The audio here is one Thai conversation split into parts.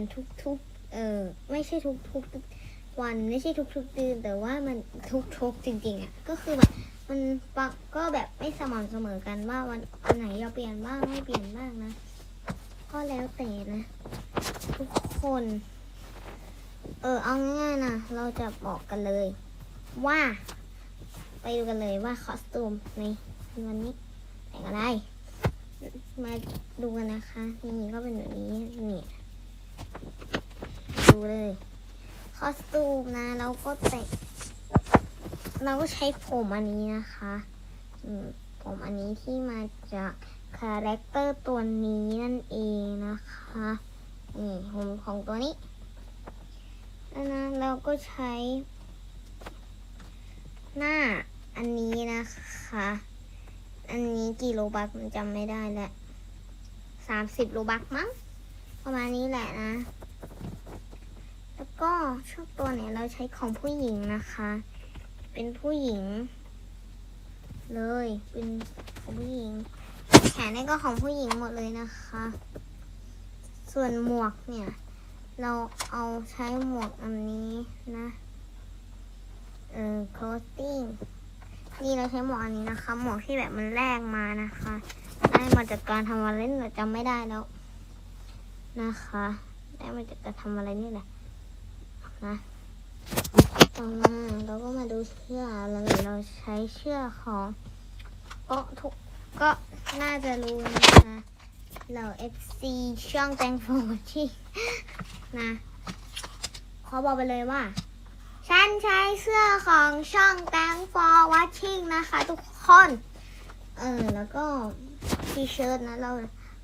นทุกๆ เออไม่ใช่ทุกๆวันไม่ใช่ทุกๆเดือนแต่ว่ามันทุกๆจริงๆอะก็คือแบบมันปะก็แบบไม่สม่ำเสมอกันว่าวันวันไหนเราเปลี่ยนบ้างไม่เปลี่ยนบ้างนะ ก็แล้วแต่นะ ทุกคน เออเอาง่ายๆนะเราจะบอกกันเลย ว่า ไปดูกันเลยว่าคอสตูมในวันนี้แต่งอะไร มาดูกันนะคะนี่ก็เป็นแบบนี้นี่ ดูเลย คอสตูมนะ เราก็แต่งเราก็ใช้ผมอันนี้นะคะผมอันนี้ที่มาจากคาแรคเตอร์ตัวนี้นั่นเองนะคะนี่ผมของตัวนี้แล้วนะเราก็ใช้ หน้าอันนี้นะคะ อันนี้กี่โลบักมันจำไม่ได้แล้วสามสิบโลบักมั้งประมาณนี้แหละนะ ก็ชอบตัวเนี่ยเราใช้ของผู้หญิงนะคะ เป็นผู้หญิง เลยเป็นของผู้หญิง แขนนี่ก็ของผู้หญิงหมดเลยนะคะ ส่วนหมวกเนี่ย เราเอาใช้หมวกอันนี้นะเออ clothing นี่เราใช้หมวกอันนี้นะคะ หมวกที่แบบมันแลกมานะคะ ได้มาจากการทำอะไรนี่แหละจำไม่ได้แล้วนะคะ ได้มาจากการทำอะไรนี่แหละ นะต่อมาเราก็มาดูเชือกเลยเราใช้เชือกของก็ทุกก็น่าจะรู้นะคะเรา FC ช่องแตงโฟที่นะขอบอกไปเลยว่า ฉันใช้เสื้อของช่อง Thank for watching นะคะทุกคน เออ แล้วก็ทีเชิ้ตนะ เรา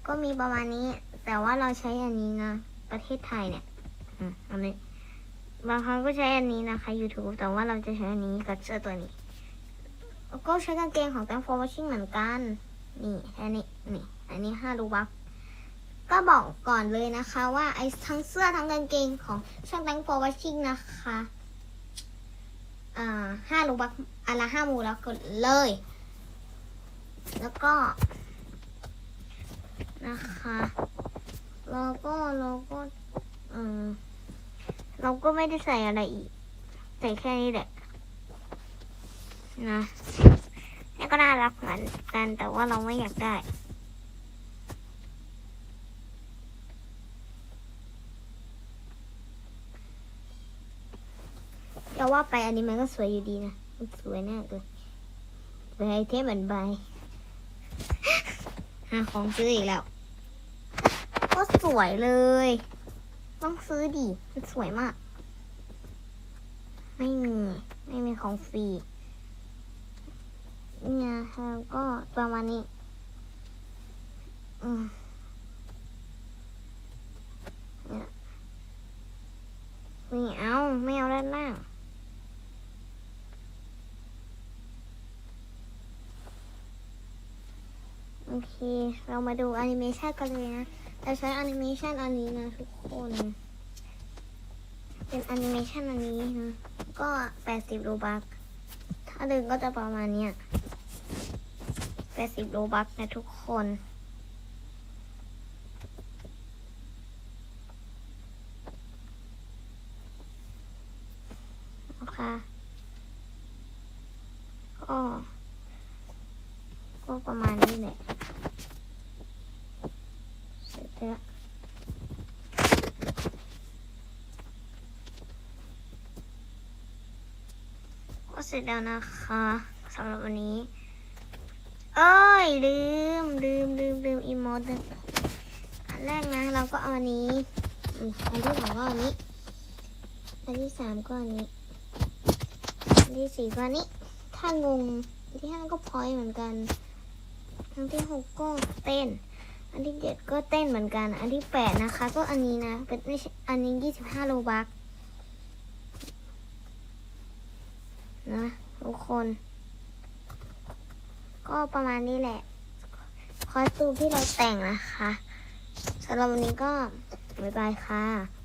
ก็มีประมาณนี้ แต่ว่าเราใช้อันนี้นะ ประเทศไทยเนี่ย อืมอันนี้ บางครั้งก็ใช้อันนี้นะคะ YouTube แต่ว่าเราจะใช้อันนี้กับเสื้อตัวนี้แล้วก็ใช้กางเกงของ Thank for watching เหมือนกัน นี่อันนี้นี่อันนี้ห้ารูบักก็บอกก่อนเลยนะคะว่าไอ้ทั้งเสื้อทั้งกางเกงของช่อง Thank for watching นะคะอ่าห้ารูบักอันละห้ามูแล้วกดเลย แล้วก็ นะคะ แล้วก็เราก็เออ เราก็ไม่ได้ใส่อะไรอีก ใส่แค่นี้แหละนะนี่ก็น่ารักเหมือนกันแต่ว่าเราไม่อยากได้จะว่าไปอันนี้มันก็สวยอยู่ดีนะมันสวยแน่เลยเป็นไอเทมเหมือนใบหาของซื้ออีกแล้ว ก็สวยเลย ต้องซื้อดิ มันสวยมาก ไม่มี ไม่มีของฟรี เนี่ยแล้วก็ประมาณนี้ อืมเนี่ยไม่เอาไม่เอาด้านล่างโอเค เรามาดูแอนิเมชันกันเลยนะ เราใช้แอนิเมชันอันนี้นะทุกคน เป็นแอนิเมชันอันนี้นะ ก็80โลบักถ้าดึงก็จะประมาณเนี้ย80โลบักนะทุกคนนะคะก็ก็ประมาณนี้แหละ เสร็จแล้วก็เสร็จแล้วนะคะสำหรับวันนี้ เอ้ย ลืมลืมลืมลืมอีโมดอันแรกนะ เราก็เอาอันนี้อันที่สองก็อันนี้ อันที่สามก็อันนี้ อันที่สี่ก็อันนี้ ถ้างงอันที่ห้าก็พอยเหมือนกัน อันที่หกก็เต้น อันที่เจ็ดก็เต้นเหมือนกัน อันที่แปดนะคะ ก็อันนี้นะ เป็นไม่ใช่อันนี้ยี่สิบห้าโลบักนะทุกคน ก็ประมาณนี้แหละ คอสตูมที่เราแต่งนะคะสำหรับวันนี้ก็ บ๊ายบายค่ะ